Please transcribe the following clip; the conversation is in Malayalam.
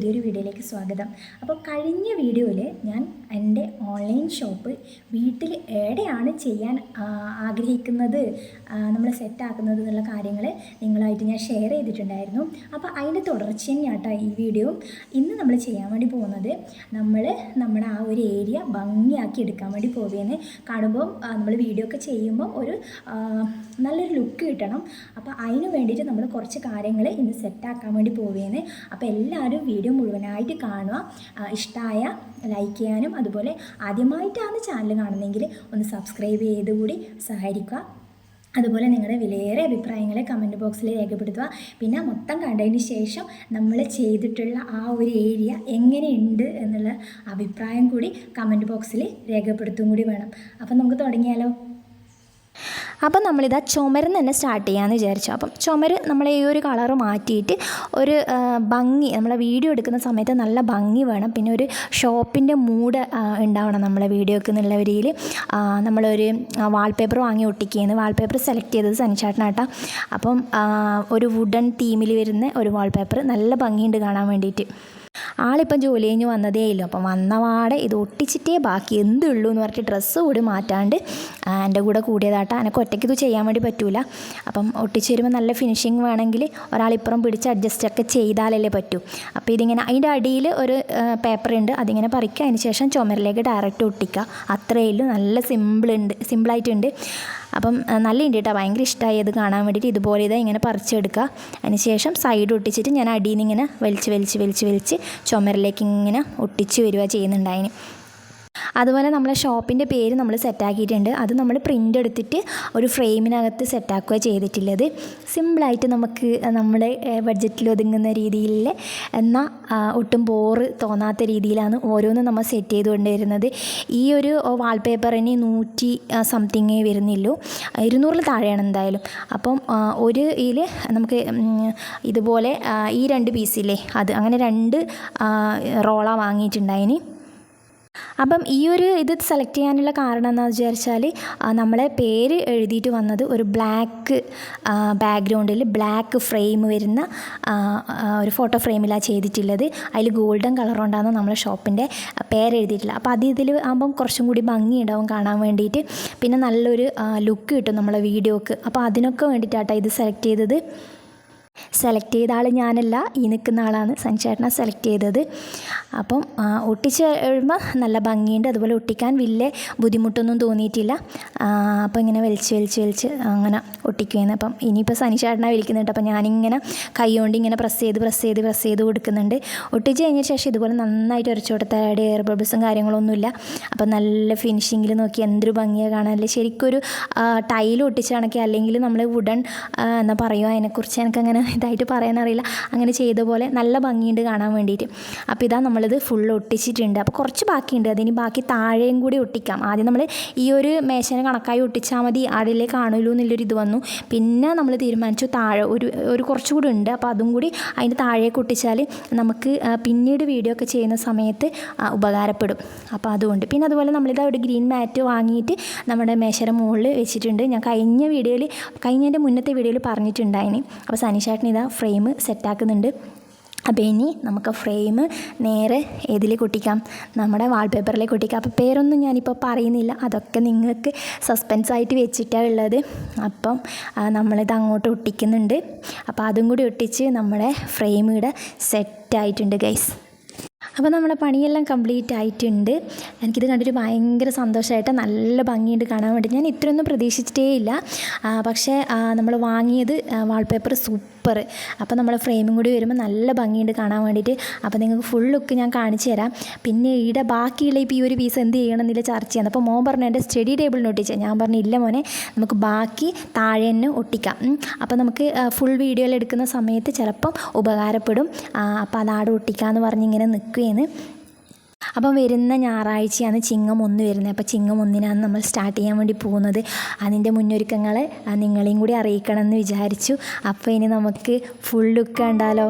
പുതിയൊരു വീഡിയോയിലേക്ക് സ്വാഗതം. അപ്പോൾ കഴിഞ്ഞ വീഡിയോയിൽ ഞാൻ എന്റെ ഓൺലൈൻ ഷോപ്പ് വീട്ടിൽ എവിടെയാണ് ചെയ്യാൻ ആഗ്രഹിക്കുന്നത് നമ്മൾ സെറ്റാക്കുന്നത് എന്നുള്ള കാര്യങ്ങൾ നിങ്ങളായിട്ട് ഞാൻ ഷെയർ ചെയ്തിട്ടുണ്ടായിരുന്നു. അപ്പോൾ അതിന്റെ തുടർച്ച തന്നെയാട്ടോ ഈ വീഡിയോ ഇന്ന് നമ്മൾ ചെയ്യാൻ വേണ്ടി പോകുന്നത് നമ്മൾ നമ്മുടെ ആ ഒരു ഏരിയ ഭംഗിയാക്കി എടുക്കാൻ വേണ്ടി പോവുകയാണ് കാണുമ്പോൾ നമ്മൾ വീഡിയോ ഒക്കെ ചെയ്യുമ്പോൾ ഒരു നല്ലൊരു ലുക്ക് കിട്ടണം. അപ്പോൾ അതിന് വേണ്ടിയിട്ട് നമ്മൾ കുറച്ച് കാര്യങ്ങൾ ഇന്ന് സെറ്റാക്കാൻ വേണ്ടി പോവുകയാണ് അപ്പോൾ എല്ലാവരും വീഡിയോ മുഴുവനായിട്ട് കാണുക. ഇഷ്ടമായ ലൈക്ക് ചെയ്യാനും അതുപോലെ ആദ്യമായിട്ടാണ് ചാനൽ കാണുന്നതെങ്കിൽ ഒന്ന് സബ്സ്ക്രൈബ് ചെയ്ത് കൂടി സഹായിക്കുക അതുപോലെ നിങ്ങളുടെ വിലയേറെ അഭിപ്രായങ്ങളെ കമന്റ് ബോക്സിൽ രേഖപ്പെടുത്തുക. പിന്നെ മൊത്തം കണ്ടതിന് ശേഷം നമ്മൾ ചെയ്തിട്ടുള്ള ആ ഒരു ഏരിയ എങ്ങനെയുണ്ട് എന്നുള്ള അഭിപ്രായം കൂടി കമന്റ് ബോക്സിൽ രേഖപ്പെടുത്തും കൂടി വേണം. അപ്പം നമുക്ക് തുടങ്ങിയാലോ? അപ്പം നമ്മളിതാ ചുമരിൽ തന്നെ സ്റ്റാർട്ട് ചെയ്യാമെന്ന് വിചാരിച്ചു. അപ്പം ചുമര് നമ്മൾ ഈ ഒരു കളർ മാറ്റിയിട്ട് ഒരു ഭംഗി നമ്മളെ വീഡിയോ എടുക്കുന്ന സമയത്ത് നല്ല ഭംഗി വേണം. പിന്നെ ഒരു ഷോപ്പിന്റെ മൂഡ് ഉണ്ടാവണം നമ്മളെ വീഡിയോക്ക് എന്നുള്ള രീതിയിൽ. നമ്മളൊരു വാൾപേപ്പർ വാങ്ങി ഒട്ടിക്കുകയാണ്. വാൾപേപ്പർ സെലക്ട് ചെയ്തത് സനിച്ചാട്ടനാട്ട. അപ്പം ഒരു വുഡൻ തീമിൽ വരുന്ന ഒരു വാൾപേപ്പർ നല്ല ഭംഗിയുണ്ട് കാണാൻ വേണ്ടിയിട്ട്. ആളിപ്പം ജോലി കഴിഞ്ഞ് വന്നതേ ഇല്ല. അപ്പം വന്നപാടെ ഇത് ഒട്ടിച്ചിട്ടേ ബാക്കി എന്തുള്ളൂ എന്ന് പറഞ്ഞിട്ട് ഡ്രസ്സ് കൂടി മാറ്റാണ്ട് എന്റെ കൂടെ കൂടിയതാട്ട. എനിക്ക് ഒറ്റയ്ക്ക് ഇത് ചെയ്യാൻ വേണ്ടി പറ്റൂല. അപ്പം ഒട്ടിച്ച് വരുമ്പോൾ നല്ല ഫിനിഷിങ് വേണമെങ്കിൽ ഒരാളിപ്പുറം പിടിച്ച് അഡ്ജസ്റ്റ് ഒക്കെ ചെയ്താലല്ലേ പറ്റൂ. അപ്പോൾ ഇതിങ്ങനെ അതിന്റെ അടിയിൽ ഒരു പേപ്പർ ഉണ്ട്. അതിങ്ങനെ പറിക്കുക. അതിന് ശേഷം ചുമരിലേക്ക് ഡയറക്റ്റ് ഒട്ടിക്കുക. അത്രയേ ഉള്ളൂ. നല്ല സിമ്പിൾ ഉണ്ട് സിമ്പിളായിട്ടുണ്ട് അപ്പം നല്ല ഉണ്ട് ഭയങ്കര ഇഷ്ടമായി അത് കാണാൻ വേണ്ടിയിട്ട് ഇതുപോലെ ഇതാ ഇങ്ങനെ പറിച്ചെടുക്കുക അതിന് ശേഷം സൈഡ് ഒട്ടിച്ചിട്ട് ഞാൻ അടിയിൽ നിന്ന് ഇങ്ങനെ വലിച്ച് വലിച്ച് വലിച്ച് വലിച്ച് ചുമരിലേക്ക് ഇങ്ങനെ ഒട്ടിച്ച് വരിക ചെയ്യുന്നുണ്ടായിന്. അതുപോലെ നമ്മളെ ഷോപ്പിന്റെ പേര് നമ്മൾ സെറ്റാക്കിയിട്ടുണ്ട്. അത് നമ്മൾ പ്രിന്റ് എടുത്തിട്ട് ഒരു ഫ്രെയിമിനകത്ത് സെറ്റാക്കുക ചെയ്തിട്ടുള്ളത്. സിമ്പിളായിട്ട് നമുക്ക് നമ്മുടെ ബഡ്ജറ്റിൽ ഒതുങ്ങുന്ന രീതിയിൽ എന്നാൽ ഒട്ടും ബോറ് തോന്നാത്ത രീതിയിലാണ് ഓരോന്നും നമ്മൾ സെറ്റ് ചെയ്തുകൊണ്ടിരുന്നത്. ഈ ഒരു വാൾപേപ്പറിന് നൂറ്റി സംതിങ് വരുന്നില്ലോ ഇരുന്നൂറിൽ താഴെയാണ് എന്തായാലും. അപ്പം ഒരു ഇതിൽ നമുക്ക് ഇതുപോലെ ഈ രണ്ട് പീസില്ലേ അത് അങ്ങനെ രണ്ട് റോള വാങ്ങിയിട്ടുണ്ടായിന്. അപ്പം ഈ ഒരു ഇത് സെലക്ട് ചെയ്യാനുള്ള കാരണം എന്താണെന്ന് വിചാരിച്ചാൽ നമ്മളെ പേര് എഴുതിയിട്ട് വന്നത് ഒരു ബ്ലാക്ക് ബാക്ക്ഗ്രൗണ്ടിൽ ബ്ലാക്ക് ഫ്രെയിം വരുന്ന ഒരു ഫോട്ടോ ഫ്രെയിമിലാണ് ചെയ്തിട്ടുള്ളത്. അതിൽ ഗോൾഡൻ കളർ കൊണ്ടാണ് നമ്മളെ ഷോപ്പിന്റെ പേര് എഴുതിയിട്ടില്ല അപ്പോൾ അത് ഇതിൽ ആകുമ്പം കുറച്ചും കൂടി ഭംഗിയുണ്ടാവും കാണാൻ വേണ്ടിയിട്ട്. പിന്നെ നല്ലൊരു ലുക്ക് കിട്ടും നമ്മളെ വീഡിയോക്ക് അപ്പോൾ അതിനൊക്കെ വേണ്ടിയിട്ടാട്ടോ ഇത് സെലക്ട് ചെയ്തത്. സെലക്ട് ചെയ്ത ആൾ ഞാനല്ല. ഈ നിൽക്കുന്ന ആളാണ് സഞ്ചേട്ടനെ സെലക്ട് ചെയ്തത്. അപ്പം ഒട്ടിച്ച് കഴിയുമ്പോൾ നല്ല ഭംഗിയുണ്ട്. അതുപോലെ ഒട്ടിക്കാൻ വലിയ ബുദ്ധിമുട്ടൊന്നും തോന്നിയിട്ടില്ല. അപ്പോൾ അപ്പം ഇങ്ങനെ വലിച്ച് വലിച്ച് വലിച്ച് അങ്ങനെ ഒട്ടിക്കുകയാണ് അപ്പം ഇനിയിപ്പോൾ സനിച്ചേട്ടനെ വിളിക്കുന്നുണ്ട്. അപ്പം ഞാനിങ്ങനെ കൈ കൊണ്ട് ഇങ്ങനെ പ്രസ് ചെയ്ത് പ്രസ് ചെയ്ത് പ്രസ് ചെയ്ത് കൊടുക്കുന്നുണ്ട്. ഒട്ടിച്ച് കഴിഞ്ഞ ശേഷം ഇതുപോലെ നന്നായിട്ട് ഉരച്ചു കൊടുത്താൽ എയർ ബബിൾസും കാര്യങ്ങളൊന്നുമില്ല. അപ്പം നല്ല ഫിനിഷിങ്ങിൽ നോക്കി എന്തൊരു ഭംഗിയാണ് കാണാനല്ലേ ശരിക്കും ഒരു ടൈൽ ഒട്ടിച്ചാണെങ്കിൽ അല്ലെങ്കിൽ നമ്മൾ വുഡൻ എന്താ പറയുക അതിനെക്കുറിച്ച് എനിക്കങ്ങനെ ഇതായിട്ട് പറയാനറിയില്ല. അങ്ങനെ ചെയ്ത പോലെ നല്ല ഭംഗിയുണ്ട് കാണാൻ വേണ്ടിയിട്ട്. അപ്പോൾ ഇതാ നമ്മളിത് ഫുൾ ഒട്ടിച്ചിട്ടുണ്ട്. അപ്പോൾ കുറച്ച് ബാക്കിയുണ്ട്. അതിന് ബാക്കി താഴെയും കൂടി ഒട്ടിക്കാം. ആദ്യം നമ്മൾ ഈ ഒരു മേശനെ കണക്കായി ഒട്ടിച്ചാൽ മതി. ആടിലേ കാണുമല്ലോ എന്നുള്ളൊരു ഇത് വന്നു. പിന്നെ നമ്മൾ തീരുമാനിച്ചു താഴെ ഒരു ഒരു കുറച്ചുകൂടി ഉണ്ട്. അപ്പോൾ അതും കൂടി അതിന്റെ താഴേക്ക് ഒട്ടിച്ചാൽ നമുക്ക് പിന്നീട് വീഡിയോ ഒക്കെ ചെയ്യുന്ന സമയത്ത് ഉപകാരപ്പെടും. അപ്പോൾ അതുകൊണ്ട്. പിന്നെ അതുപോലെ നമ്മളിതാ ഒരു ഗ്രീൻ മാറ്റ് വാങ്ങിയിട്ട് നമ്മുടെ മേശയുടെ മുകളിൽ വെച്ചിട്ടുണ്ട്. ഞാൻ കഴിഞ്ഞ വീഡിയോയിൽ കഴിഞ്ഞതിന്റെ മുന്നത്തെ വീഡിയോയിൽ പറഞ്ഞിട്ടുണ്ടായിന്. അപ്പോൾ സനിഷേട്ടൻ ഇതാ ഫ്രെയിം സെറ്റാക്കുന്നുണ്ട് അപ്പോൾ ഇനി നമുക്ക് ഫ്രെയിം നേരെ ഏതിലേക്ക് ഒട്ടിക്കാം നമ്മുടെ വാൾപേപ്പറിലേക്ക് ഒട്ടിക്കാം അപ്പോൾ പേരൊന്നും ഞാനിപ്പോൾ പറയുന്നില്ല. അതൊക്കെ നിങ്ങൾക്ക് സസ്പെൻസ് ആയിട്ട് വെച്ചിട്ടാണ് ഉള്ളത്. അപ്പം നമ്മളിത് അങ്ങോട്ട് ഒട്ടിക്കുന്നുണ്ട്. അപ്പോൾ അതും കൂടി ഒട്ടിച്ച് നമ്മുടെ ഫ്രെയിം ഇവിടെ സെറ്റായിട്ടുണ്ട് ഗൈസ് അപ്പോൾ നമ്മുടെ പണിയെല്ലാം കംപ്ലീറ്റ് ആയിട്ടുണ്ട്. എനിക്കിത് കണ്ടിട്ട് ഭയങ്കര സന്തോഷമായിട്ട് നല്ല ഭംഗിയുണ്ട് കാണാൻ വേണ്ടി. ഞാൻ ഇത്രയൊന്നും പ്രതീക്ഷിച്ചിട്ടേ ഇല്ല പക്ഷേ നമ്മൾ വാങ്ങിയത് വാൾപേപ്പർ സൂപ്പർ അപ്പോൾ നമ്മൾ ഫ്രെയിമും കൂടി വരുമ്പോൾ നല്ല ഭംഗിയുണ്ട് കാണാൻ വേണ്ടിയിട്ട്. അപ്പോൾ നിങ്ങൾക്ക് ഫുൾ ലുക്ക് ഞാൻ കാണിച്ചു തരാം. പിന്നെ ഈടെ ബാക്കിയുള്ള ഇപ്പോൾ ഈ ഒരു പീസ് എന്ത് ചെയ്യണം എന്നില്ല ചർച്ച ചെയ്യാം അപ്പോൾ മോൻ പറഞ്ഞു എന്റെ സ്റ്റഡി ടേബിളിന് ഒട്ടിച്ചാൽ ഞാൻ പറഞ്ഞു ഇല്ല മോനെ നമുക്ക് ബാക്കി താഴെ തന്നെ ഒട്ടിക്കാം. അപ്പോൾ നമുക്ക് ഫുൾ വീഡിയോയിൽ എടുക്കുന്ന സമയത്ത് ചിലപ്പം ഉപകാരപ്പെടും. അപ്പോൾ അതാടെ ഒട്ടിക്കാമെന്ന് പറഞ്ഞ് ഇങ്ങനെ നിൽക്കുകയാണ് അപ്പം വരുന്ന ഞായറാഴ്ചയാണ് ചിങ്ങം ഒന്ന് വരുന്നത്. അപ്പോൾ ചിങ്ങം ഒന്നിനാണ് നമ്മൾ സ്റ്റാർട്ട് ചെയ്യാൻ വേണ്ടി പോകുന്നത്. അതിന്റെ മുന്നൊരുക്കങ്ങൾ നിങ്ങളെയും കൂടി അറിയിക്കണമെന്ന് വിചാരിച്ചു. അപ്പോൾ ഇനി നമുക്ക് ഫുൾ ലുക്ക് കണ്ടാലോ?